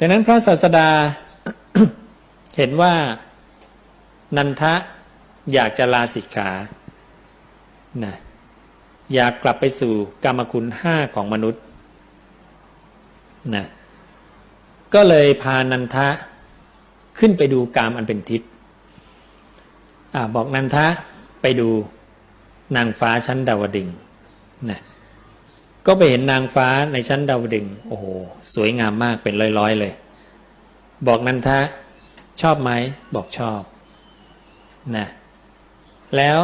ดังนั้นพระศาสดาเห็นว่านันทะอยากจะลาสิกขานะอยากกลับไปสู่กรรมคุณห้าของมนุษย์นะก็เลยพานันทะขึ้นไปดูกามอันเป็นทิพย์บอกนันทะไปดูนางฟ้าชั้นดาวดึงนะ ก็ไปเห็นนางฟ้าในชั้นดาวดึงโอ้โหสวยงามมากเป็นร้อยๆเลย บอกนันทะชอบไหมบอกชอบนะแล้ว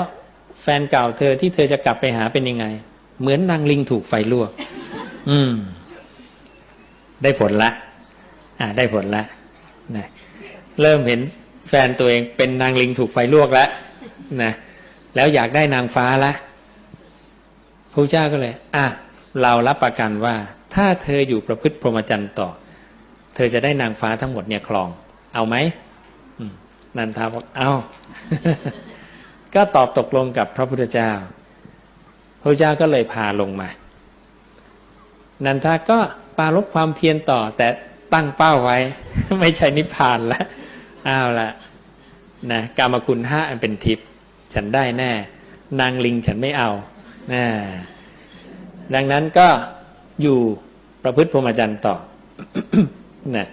แฟนเก่าเธอที่เธอจะกลับไปหาเป็นยังไง เหมือนนางลิงถูกไฟลวก อืม ได้ผลละ อ่า ได้ผลละนะเริ่มเห็นแฟนตัวเองเป็นนางลิงถูกไฟลวกแล้วนะแล้วอยากได้นางฟ้าละพระเจ้าก็เลย อะ เรารับประกันว่า ถ้าเธออยู่ประพฤติพรหมจรรย์ต่อ เธอจะได้นางฟ้าทั้งหมดเนี่ยครอง เอาไหมนันทาบอกเอาก็ตอบตกลงกับพระพุทธเจ้า พระพุทธเจ้าก็เลยพาลงมา นันทาก็ปารบความเพียรต่อ แต่ตั้งเป้าไว้ ไม่ใช่นิพพานแล้วอ้าวละนะกรรมคุณห้าอันเป็นทิพย์ฉันได้แน่ นางลิงฉันไม่เอานะ ดังนั้นก็อยู่ประพฤติพรหมจรรย์ต่อนะ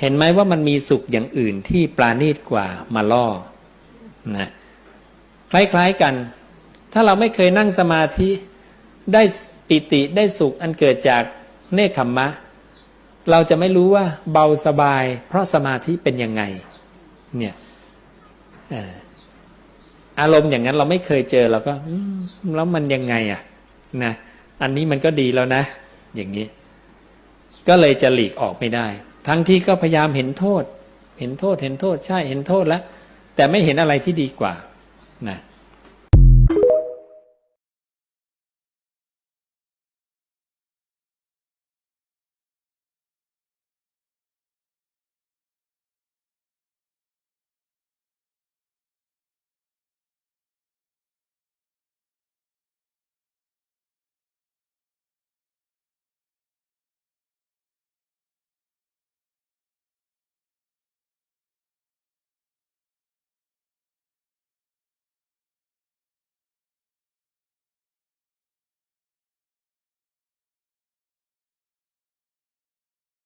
เห็นไหมว่ามันมีสุขอย่างอื่นที่ปราณีตกว่ามาล่อนะคล้ายๆกัน ถ้าเราไม่เคยนั่งสมาธิได้ปิติได้สุขอันเกิดจากเนคขมมะ เราจะไม่รู้ว่าเบาสบาย เพราะสมาธิเป็นยังไงเนี่ยอารมณ์อย่างนั้นเราไม่เคยเจอเราก็แล้วมันยังไงอะนะ อันนี้มันก็ดีแล้วนะ อย่างนี้ ก็เลยจะหลีกออกไม่ได้ ทั้งที่ก็พยายามเห็นโทษ เห็นโทษเห็นโทษ ใช่เห็นโทษแล้ว แต่ไม่เห็นอะไรที่ดีกว่านะ